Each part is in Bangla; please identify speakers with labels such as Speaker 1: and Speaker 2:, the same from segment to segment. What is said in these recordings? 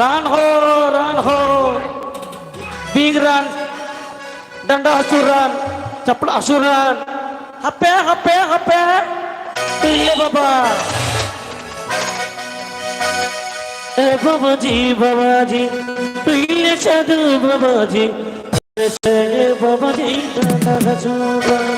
Speaker 1: রান হো রান হো। বিগ রান, ডান্ডা হাসুর রান, চপড়া হাসুর রান। হাপে হাপে হাপে। এ বাবা। এ বাবাজি বাবাজি, পিলে সাধু বাবাজি। বাবাজি, ডান্ডা হাসুর রান।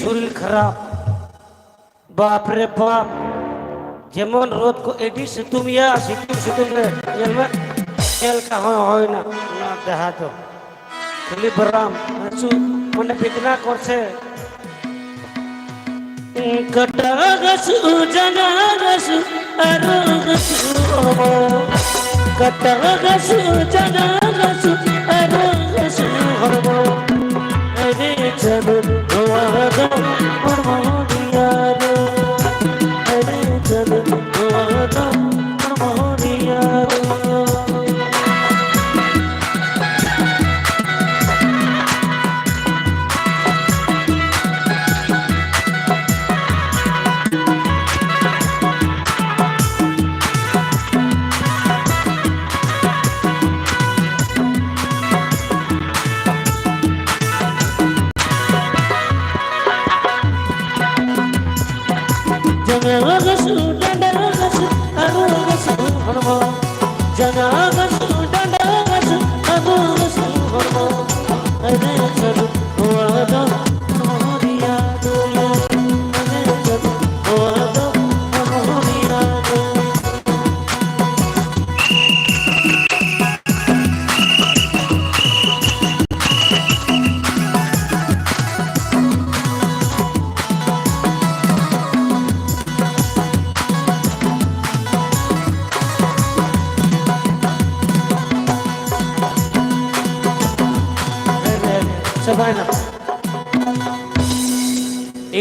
Speaker 1: শরীর খারাপ বাপ রে বাপ যেমন রোদ কো এটি সিতুম ইয়া সিতুম সিতুম রে এলমা এল কা হয় হয় না না দেখা তো খালি বরাম হাসু মনে বেদনা করছে কটা গসু জানা গসু আরো গসু কটা গসু জানা
Speaker 2: না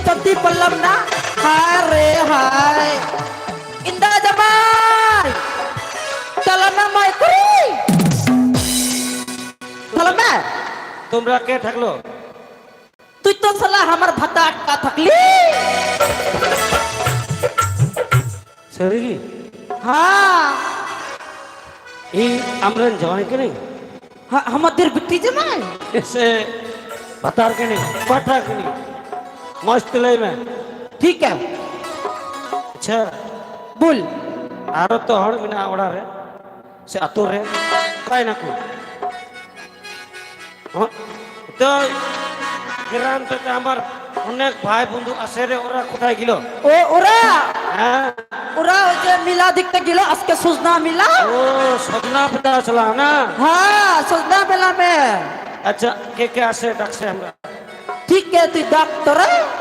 Speaker 2: একটু জানতে পারলাম না আরে হায়। ইন্দা জামাই চলো না মাই করি চলো না।
Speaker 1: তোমরা কে থাকল?
Speaker 2: তুই তো সালা আমার ভাতা আটকা থাকলি।
Speaker 1: সরি
Speaker 2: হ্যাঁ।
Speaker 1: এই আমরা জয় কে নেই?
Speaker 2: হ্যাঁ, আমাদের বিটি জামাই।
Speaker 1: এসে ভাতার কে নেই? পাঠা কে নেই? মস্ত লাই মে
Speaker 2: ঠিক है
Speaker 1: আচ্ছা
Speaker 2: बोल
Speaker 1: আরো তো হড় মিনা ওড়া রে সে আতো রে কাই না কো হ্যাঁ তো গ্রাম থেকে আমার অনেক ভাই বন্ধু আছে রে ওরা কোথায় গেল
Speaker 2: ও ওরা
Speaker 1: হ্যাঁ
Speaker 2: ওরা ওই যে মিলা দেখতে গেল আজকে সুজনা মিলা
Speaker 1: ও সজনা পিতা চলা না
Speaker 2: হ্যাঁ সুজনা মেলা में
Speaker 1: আচ্ছা কে কে আসে ডাকছে আমরা
Speaker 3: ঠিক তুই ডাক্তার হ্যাঁ?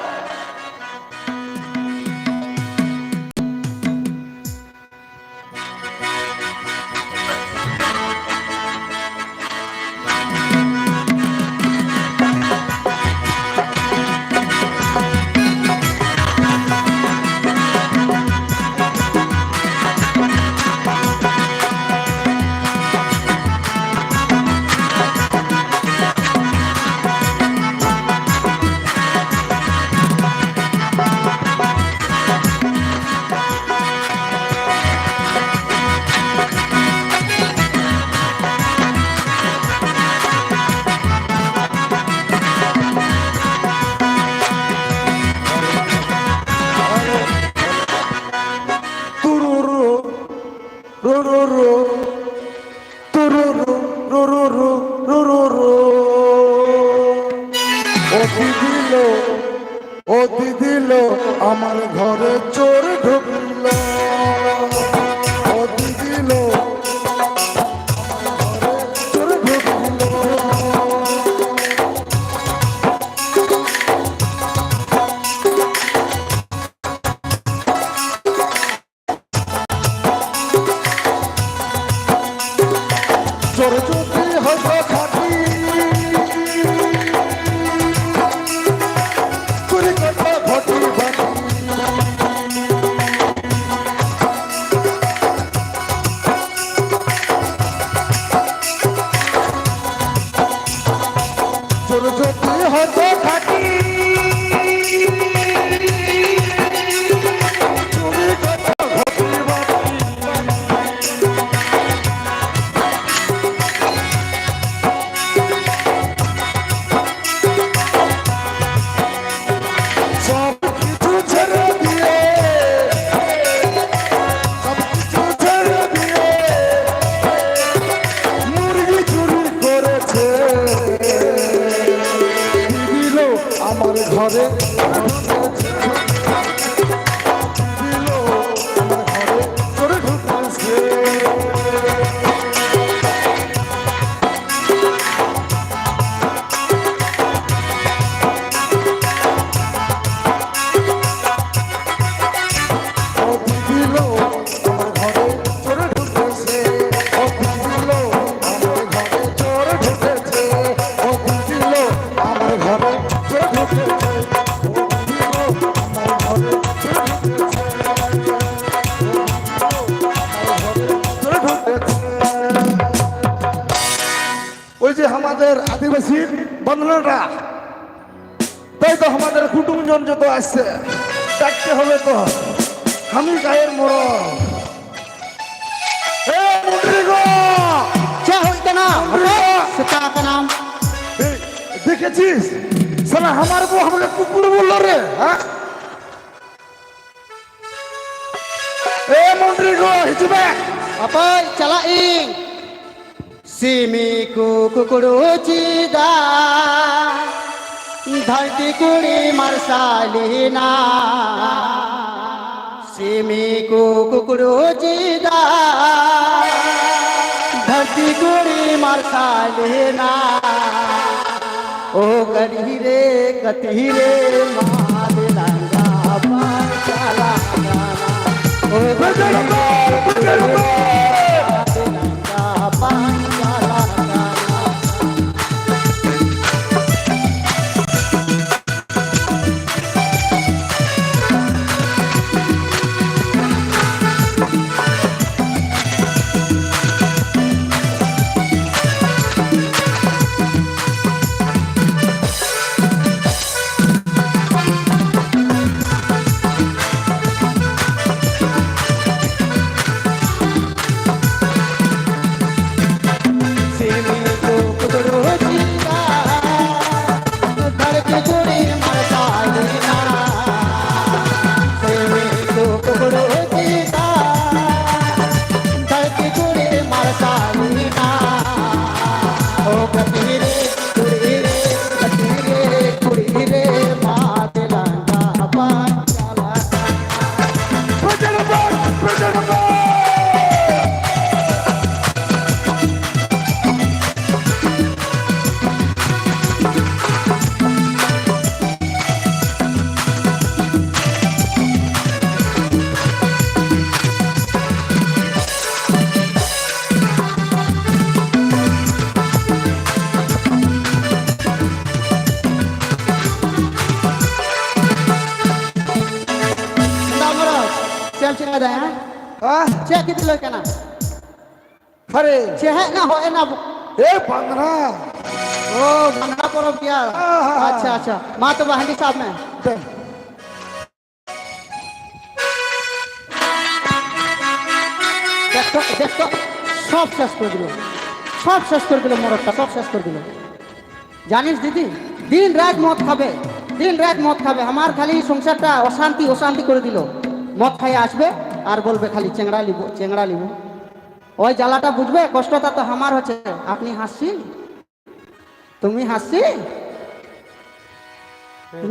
Speaker 3: আমার মামলাটা তাই তো আমাদের কুটুমজন যত আসছে ডাকতে হবে তো আমি গায়ের
Speaker 2: মরণ।
Speaker 3: দেখেছিস? সারা আমার বউ আমাকে কুকুর বলল রে হ্যাঁ? এ মন্ত্রী গো হিচুবে
Speaker 4: আপাই চালা ইং Simiku kukuru cida Dharti kuri marsalina Simiku kukuru cida Dharti kuri marsalina O gadi re gati
Speaker 3: হ্যাঁ
Speaker 4: চে কি দিল কেন
Speaker 3: আরে
Speaker 4: চে হ্যাঁ না হয় না
Speaker 3: এ বাংলা
Speaker 4: ও বাংলা পরব কিয়া
Speaker 3: আহা।
Speaker 4: আচ্ছা আচ্ছা মা তো বাহানি সাহেব में
Speaker 3: দেন।
Speaker 4: দেখতো দেখতো সব শেষ করে দিল সব শেষ করে দিল মরদটা সব শেষ করে দিল জানিস দিদি দিন রাত মদ খাবে দিন রাত মদ খাবে আমার খালি সংসারটা অশান্তি অশান্তি করে দিল মদ খাই আসবে আর বলবে খালি চেংড়া লিব চেংড়া লিব। ওই জ্বালাটা বুঝবে? কষ্টটা তো আমার হচ্ছে। আপনি হাসছি তুমি হাসছি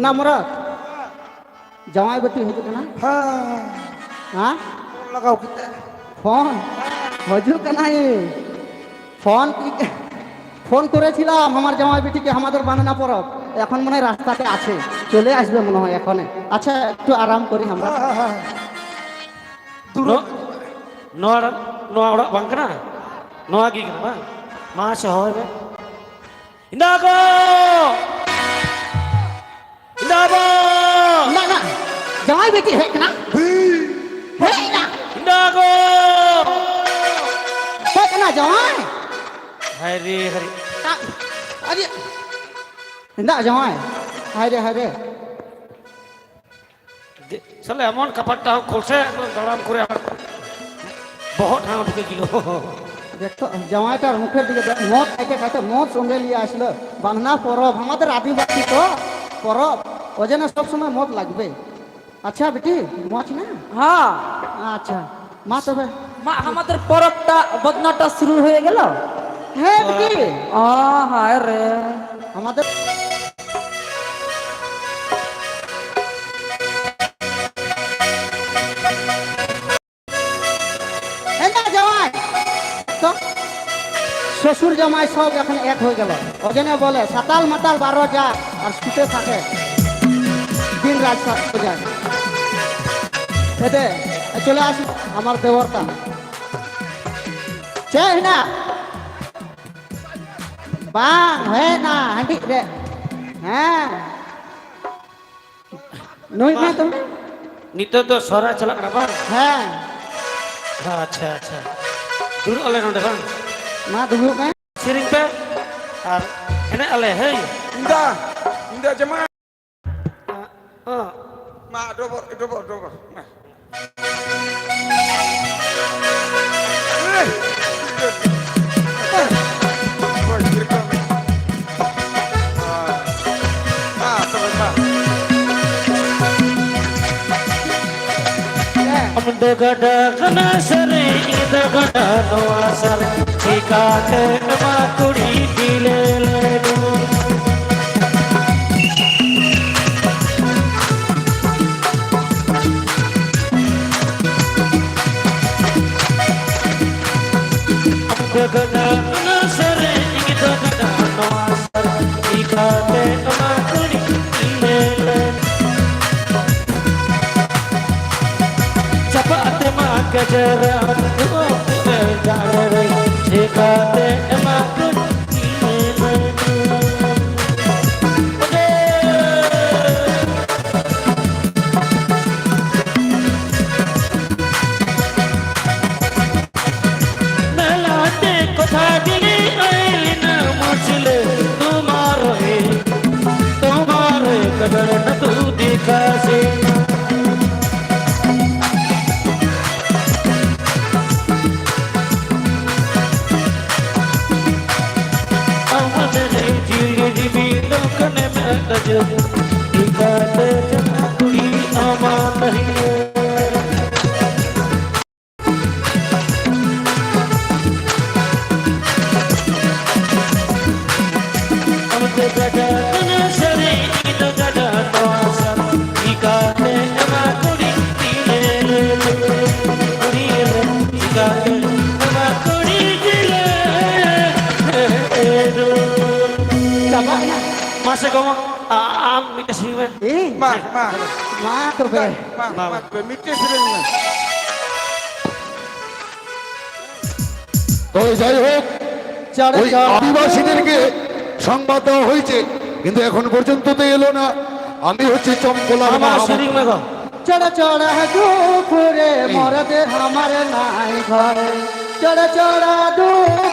Speaker 4: না মরদ জামাই বেটি হয়েছে না
Speaker 3: হ্যাঁ।
Speaker 4: হ্যাঁ?
Speaker 3: লাগাও।
Speaker 4: ফোন? হজুর কেনাই ফোন কি? ফোন করেছিলাম আমার জামাই বেটিকে আমাদের বানানা পরব এখন মনে হয় রাস্তাতে আছে। চলে আসবে মনে হয় এখন। আচ্ছা একটু আরাম করি আমরা।
Speaker 3: হ্যাঁ হ্যাঁ
Speaker 4: জামাই বেটি হেক না।
Speaker 1: Indago! Hari.
Speaker 4: তা- আরে না জামাই হায় রে হায় রে
Speaker 1: এমন কাপড়টা খোলছে একদম করে আমার বহুত ঠান্ডা ঢুকে গেল
Speaker 4: দেখতো জামাইটার মুখের দিকে মদ খাইতে খাইতে মদ সঙ্গে নিয়ে আসলো বাংলা পরব আমাদের আদিবাসী তো পরব ওই জন্য সবসময় মদ লাগবে আচ্ছা বেটি মদ না
Speaker 2: হ্যাঁ
Speaker 4: আচ্ছা মা তবে
Speaker 2: মা আমাদের পরবটা বদনাটা শুরু হয়ে গেল
Speaker 4: হ্যাঁ বেটি
Speaker 2: ও হায় রে।
Speaker 4: আমাদের শ্বশুর জামাই সব এখন এক হয়ে গেল। ওই জন্য বলে সাতাল মাতাল বারো যা আর শুতে থাকে। দিন রাত সাত যায়। এতে চলে আস আমার দেবরটা চাই না Bang, hena, handi dek. Nah. Noi mah tuh.
Speaker 1: Nito tuh suara celak kenapa? Ha.
Speaker 4: Nah.
Speaker 1: Nah, acha acha. Dulu oleh nonton bang.
Speaker 4: Mah dulu kan?
Speaker 1: Siring pe. Ar, ini oleh hei.
Speaker 3: Indah, indah jemaah.
Speaker 1: Ah,
Speaker 3: ah. Oh. Ma, dobor, dobor, dobor. Nah. Hey.
Speaker 1: ಅಮದಗಡ ಕನಸರೆ ಇದಗಡ Masa kamu am minta sih men?
Speaker 4: Eh,
Speaker 3: Mak, mak.
Speaker 4: mah tuh be.
Speaker 3: Mak, mak. Bermikir filmnya.
Speaker 5: তো যাই হোক ওই আদিবাসীদেরকে সংবাদ দেওয়া হয়েছে কিন্তু এখন পর্যন্ত তো এলো না আমি হচ্ছে
Speaker 1: Mama
Speaker 5: মাহমুদ।
Speaker 1: sering mego.
Speaker 4: চড়া চড়া দুপুরে মরদে আমার নাই ঘরে চড়া চড়া দুপুরে